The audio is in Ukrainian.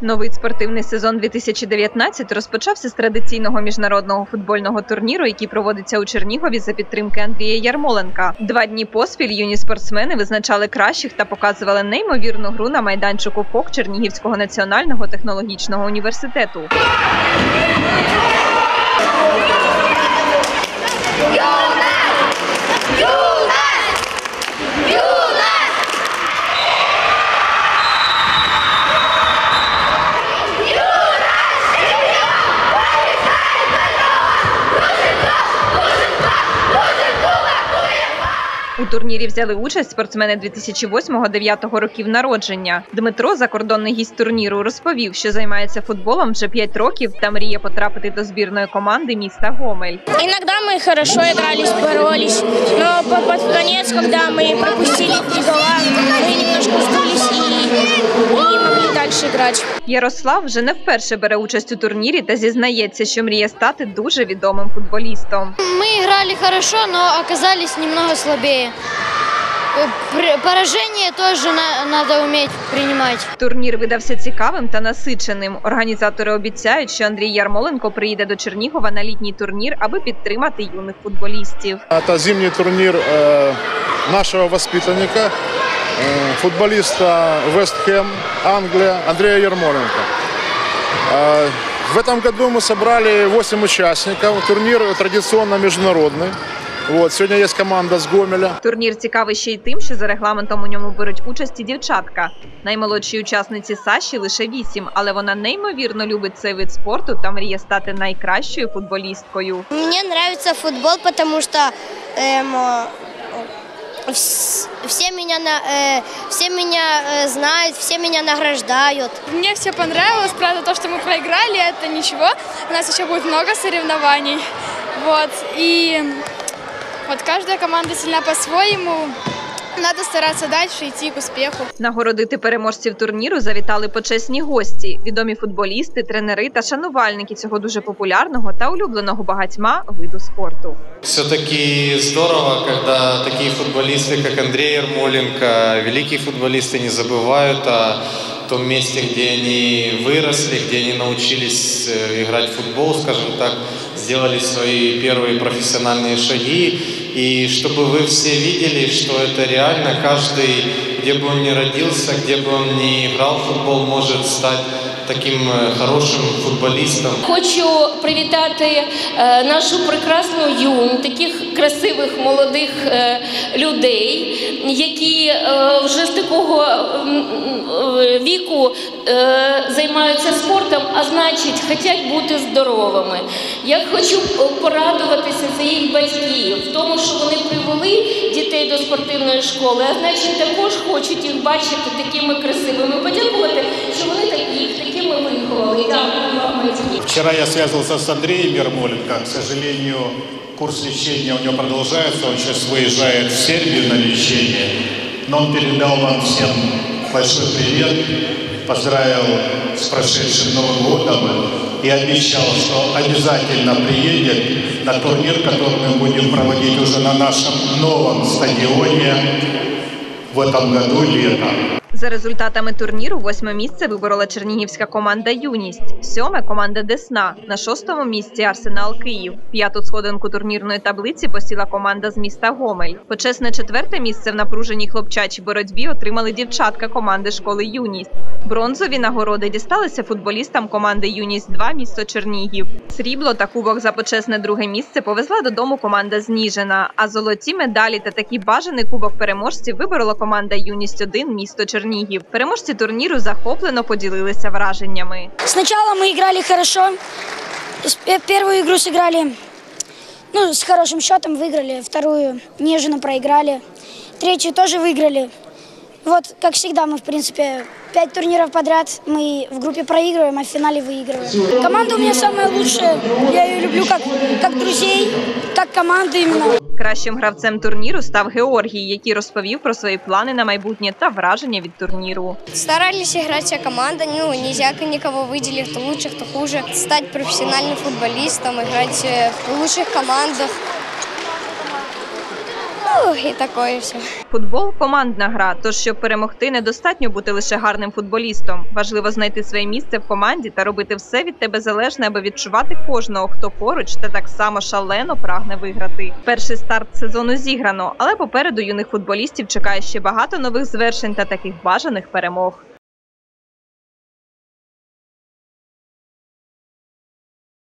Новий спортивний сезон 2019 розпочався з традиційного міжнародного футбольного турніру, який проводиться у Чернігові за підтримки Андрія Ярмоленка. Два дні поспіль юні спортсмени визначали кращих та показували неймовірну гру на майданчику ФОК Чернігівського національного технологічного університету. У турнірі взяли участь спортсмени 2008-2009 років народження. Дмитро, закордонний гість турніру, розповів, що займається футболом вже 5 років та мріє потрапити до збірної команди міста Гомель. Иногда мы хорошо игрались, боролись, но по- под конец, когда мы пропустили три гола, мы немножко сдулись и не могли дальше играть. Ярослав вже не вперше бере участь у турнірі та зізнається, що мріє стати дуже відомим футболістом. Мы играли хорошо, но оказались немного слабее. Э, пр- Поражение тоже на- надо уметь принимать. Турнір видався цікавим та насиченим. Організатори обіцяють, що Андрій Ярмоленко приїде до Чернігова на літній турнір, аби підтримати юних футболістів. Это зимний турнир э, нашего воспитанника, э, футболиста Вест Хэм, Англия, Андрея Ермоленко. Э, в этом году мы собрали 8 участников. Турнир традиционно международный. Вот, сегодня есть команда с Гомеля. Турнір цікавий ще й тим, що за регламентом у ньому беруть участь і дівчатка. Наймолодшій учасниці Саші лише вісім, але вона неймовірно любить цей вид спорту та мріє стати найкращою футболісткою. Мне нравится футбол, потому что эм, э, вс- все меня, э, все меня э, знают, все меня награждают. Мне все понравилось, правда, то, что мы проиграли, это ничего. У нас еще будет много соревнований. Вот. И вот каждая команда сильна по-своему. Надо стараться дальше идти к успеху. Нагородити переможців турніру завітали почесні гості, відомі футболісти, тренери та шанувальники цього дуже популярного та улюбленого багатьма виду спорту. Все-таки здорово, когда такие футболисты, как Андрей Ермоленко, великие футболисты не забывают о том месте, где они выросли, где они научились э, играть в футбол, скажем так, сделали свои первые профессиональные шаги. И чтобы вы все видели, что это реально, каждый, где бы он ни родился, где бы он ни играл в футбол, может стать таким э, хорошим футболистом. Хочу привітати е, нашу прекрасну юнь, таких красивих молодих е, людей, які е, вже з такого м, е, віку е, займаються спортом, а значить, хочуть бути здоровими. Я хочу порадуватися за їх батьків в тому, що вони привели дітей до спортивної школи, а значить, також хочуть їх бачити такими красивими. Подякувати, що вони так їх такими виховали. Дякую вам, батьки. Вчера я связывался с Андреем Ермоленко. К сожалению, курс лечения у него продолжается. Он сейчас выезжает в Сербию на лечение. Но он передал вам всем большой привет, поздравил с прошедшим Новым годом И обещал, что обязательно приедет на турнир, который мы будем проводить уже на нашем новом стадионе в этом году летом. За результатами турніру восьме місце виборола чернігівська команда Юність, сьоме команда Десна, на шостому місці Арсенал Київ. П'яту сходинку турнірної таблиці посіла команда з міста Гомель. Почесне четверте місце в напруженій хлопчачій боротьбі отримали дівчатка команди школи Юність. Бронзові нагороди дісталися футболістам команди Юність 2 місто Чернігів. Срібло та кубок за почесне друге місце повезла додому команда з Ніжина. А золоті медалі та такий бажаний кубок переможців виборола команда Юність 1 місто Чернігів. Переможці турніру захоплено поділилися враженнями. Сначала мы играли хорошо. С- пе- Первую игру сыграли ну, с хорошим счетом, выиграли. Вторую нежно проиграли. Третью тоже выиграли. Вот, как всегда, мы, в принципе, пять турниров подряд мы в группе проигрываем, а в финале выигрываем. Команда у меня самая лучшая. Я ее люблю как, как друзей, как команду именно. Кращим гравцем турніру став Георгій, який розповів про свої плани на майбутнє та враження від турніру. Старались играть вся команда, ну, нельзя никого выделить, кто лучше, кто хуже. Стать профессиональным футболистом, играть э, в лучших командах. И такое все. Футбол командна гра. Тож, щоб перемогти, недостатньо бути лише гарним футболістом. Важливо знайти своє місце в команді та робити все від тебе залежне, аби відчувати кожного, хто поруч та так само шалено прагне виграти. Перший старт сезону зіграно, але попереду юних футболістів чекає ще багато нових звершень та таких бажаних перемог.